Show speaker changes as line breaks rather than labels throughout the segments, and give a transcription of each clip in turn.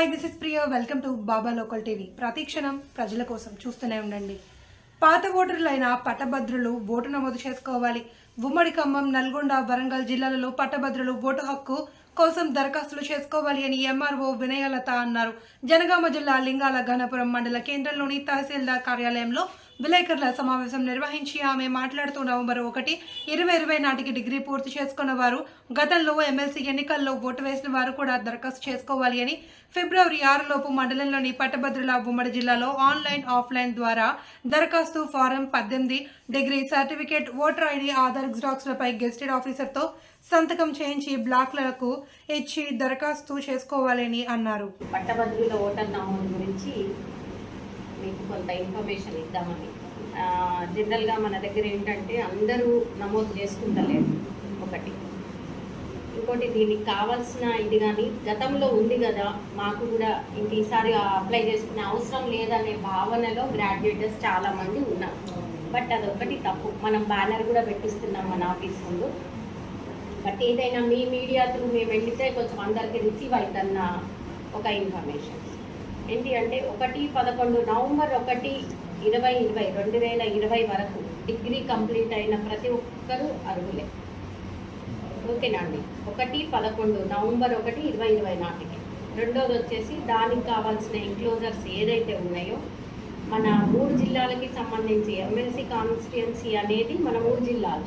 Hi this is Priya welcome to Baba local TV ప్రతిక్షణం ప్రజల కోసం చూస్తూనే ఉండండి. పాత ఓటర్లైన పట్టభద్రులు ఓటు నమోదు చేసుకోవాలి. ఉమ్మడి ఖమ్మం నల్గొండ వరంగల్ జిల్లాలలో పట్టభద్రులు ఓటు హక్కు కోసం దరఖాస్తులు చేసుకోవాలి అని ఎంఆర్ఓ వినయలత అన్నారు. జనగామ జిల్లా లింగాల ఘనపురం మండల కేంద్రంలోని తహసీల్దార్ కార్యాలయంలో విలేకరుల సమావేశం నిర్వహించి ఆమె మాట్లాడుతూ నవంబర్ ఒకటి ఇరవై ఇరవై నాటికి డిగ్రీ పూర్తి చేసుకున్న వారు గతంలో ఎమ్మెల్సీ ఎన్నికల్లో ఓటు వేసిన వారు కూడా దరఖాస్తు చేసుకోవాలి అని ఫిబ్రవరి ఆరులోపు మండలంలోని పట్టభద్రుల ఉమ్మడి జిల్లాలో ఆన్లైన్ ఆఫ్లైన్ ద్వారా దరఖాస్తు ఫారం పద్దెనిమిది degree certificate voter ID Aadhaar జిరాక్స్లపై gazetted ఆఫీసర్తో సంతకం చేయించి బ్లాక్లకు ఇచ్చి దరఖాస్తు చేసుకోవాలని అన్నారు.
పట్టభద్రుల ఓటర్ నమోదు గురించి మీకు కొంత ఇన్ఫర్మేషన్ ఇద్దామని జనరల్గా మన దగ్గర ఏంటంటే అందరూ నమోదు చేసుకుంటలేరు. ఒకటి. ఇంకోటి దీనికి కావాల్సిన ఇది కానీ గతంలో ఉంది కదా మాకు కూడా ఇంక ఈసారి అప్లై చేసుకునే అవసరం లేదనే భావనలో గ్రాడ్యుయేటర్స్ చాలా మంది ఉన్నారు. బట్ అది ఒకటి తప్పు. మనం బ్యానర్ కూడా పెట్టిస్తున్నాం మన ఆఫీస్ ముందు. బట్ ఏదైనా మీ మీడియా త్రూ మేము వెళ్తే కొంచెం అందరికి రిసీవ్ అవుతున్న ఒక ఇన్ఫర్మేషన్ ఏంటి అంటే ఒకటి పదకొండు నవంబర్ ఒకటి ఇరవై ఇరవై రెండు వేల ఇరవై వరకు డిగ్రీ కంప్లీట్ అయిన ప్రతి ఒక్కరూ అర్హులే. ఓకేనా అండి? ఒకటి పదకొండు నవంబర్ ఒకటి ఇరవై ఇరవై నాటికి. రెండోది వచ్చేసి దానికి కావాల్సిన ఎంక్లోజర్స్ ఏదైతే ఉన్నాయో మన మూడు జిల్లాలకి సంబంధించి ఎమ్మెల్సీ కాన్స్టిట్యున్సీ అనేది మన మూడు జిల్లాలు.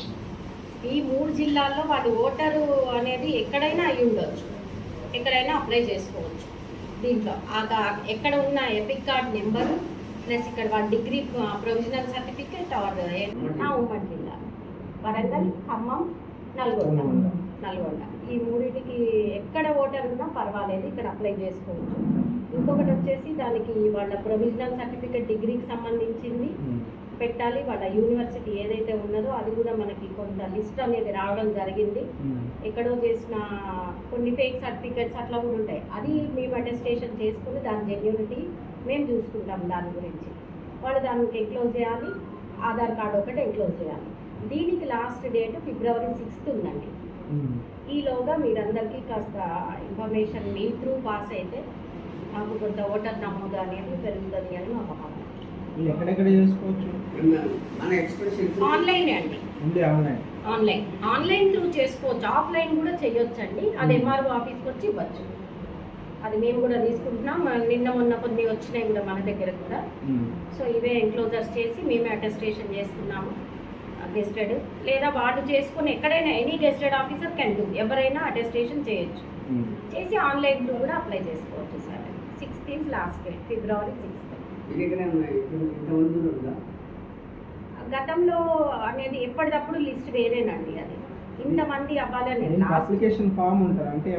ఈ మూడు జిల్లాల్లో వాడు ఓటరు అనేది ఎక్కడైనా అయి ఉండొచ్చు. ఎక్కడైనా అప్లై చేసుకోవచ్చు. దీంట్లో ఆ ఎక్కడ ఉన్న ఎపిక్ కార్డ్ నెంబరు ప్లస్ ఇక్కడ వాళ్ళ డిగ్రీ ప్రొవిజనల్ సర్టిఫికేట్ ఆర్ నా ఉమ్మడి జిల్లా వరంగల్ ఖమ్మం నల్గొండ. నల్గొండ. ఈ మూడింటికి ఎక్కడ ఓటర్ ఉన్నా పర్వాలేదు ఇక్కడ అప్లై చేసుకోవచ్చు. ఇంకొకటి వచ్చేసి దానికి వాళ్ళ ప్రొవిజనల్ సర్టిఫికేట్ డిగ్రీకి సంబంధించింది. పెట్టాలి. వాళ్ళ యూనివర్సిటీ ఏదైతే ఉన్నదో అది కూడా మనకి కొంత లిస్ట్ అనేది రావడం జరిగింది. ఎక్కడో చేసిన కొన్ని ఫేక్ సర్టిఫికెట్స్ అట్లా కూడా ఉంటాయి. అది మేము అటెస్టేషన్ చేసుకుని దాని జెన్యూనిటీ మేము చూసుకుంటాం దాని గురించి. వాళ్ళు దానికి ఎంక్లోజ్ చేయాలి. ఆధార్ కార్డు ఒకటి ఎంక్లోజ్ చేయాలి. దీనికి లాస్ట్ డేట్ ఫిబ్రవరి సిక్స్త్ ఉందండి. ఈలోగా మీరందరికీ కాస్త ఇన్ఫర్మేషన్ మీ త్రూ పాస్ అయితే మాకు కొంత ఓటర్ నమోదు అనేది పెరుగుతుంది అని మా
ఎక్కడెక్కడ చేసుకోవచ్చు?
మన ఎక్స్ప్రెషన్
ఆన్లైన్ అండి?
ఉంది ఆన్లైన్.
ఆన్లైన్. ఆన్లైన్ త్రూ చేసుకోవచ్చు. ఆఫ్లైన్ కూడా చేయొచ్చండి. అది ఎంఆర్ఓ ఆఫీస్కి వచ్చి ఇవ్వచ్చు. అది మేము కూడా తీసుకుంటున్నాం. నిన్న మొన్న కొన్ని వచ్చినాయి కూడా మన దగ్గర కూడా. సో ఇవే ఎంక్లోజర్స్ చేసి మేమే అటెస్టేషన్ చేస్తున్నాము. గెస్టెడ్ లేదా వాళ్ళు చేసుకుని ఎక్కడైనా any gazetted officer can do ఎవరైనా అటెస్టేషన్ చేయొచ్చు. చేసి ఆన్లైన్ త్రూ కూడా అప్లై చేసుకోవచ్చు sir. Sixteenth last date February sixth గతంలో అనేది ఎప్పటికప్పుడు లిస్ట్ వేరేనండి అది. ఇంతమంది అవ్వాలని
అప్లికేషన్ ఫామ్ ఉంటుంది అంటే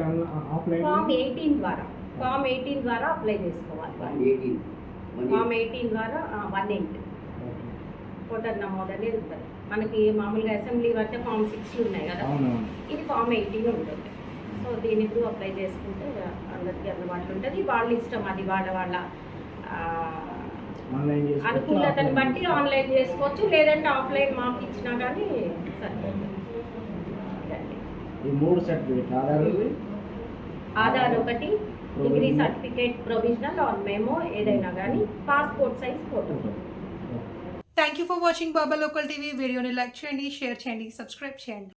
ఆఫ్లైన్
ఫామ్ ఎయిటీన్ ద్వారా. ఫామ్ ఎయిటీన్ ద్వారా అప్లై చేసుకోవాలి. Form eighteen. ద్వారా వన్ ఎయిట్. ఓటర్ నమోదు అనేది ఉంటుంది. మనకి మామూలుగా అసెంబ్లీ వస్తే ఫామ్ సిక్స్లు ఉన్నాయి కదా. ఇది ఫామ్ ఎయిటీన్ ఉంటుంది. సో దీని అప్లై చేసుకుంటే అందరికీ అందుబాటులో ఉంటుంది. వాళ్ళ ఇష్టం అది వాళ్ళ వాళ్ళ అనుకూలతను బట్టి ఆన్లైన్ చేసుకోవచ్చు లేదంటే ఆఫ్లైన్ మాకు ఇచ్చినా కానీ.
ఈ మూడు సర్టిఫికేట్ ఆధార్
ఆధార్ ఒకటి degree certificate provisional or memo ఏదైనా కానీ passport size photo.
Thank you for watching Baba local TV వీడియోని లైక్ చేయండి షేర్ చేయండి సబ్స్క్రైబ్ చేయండి.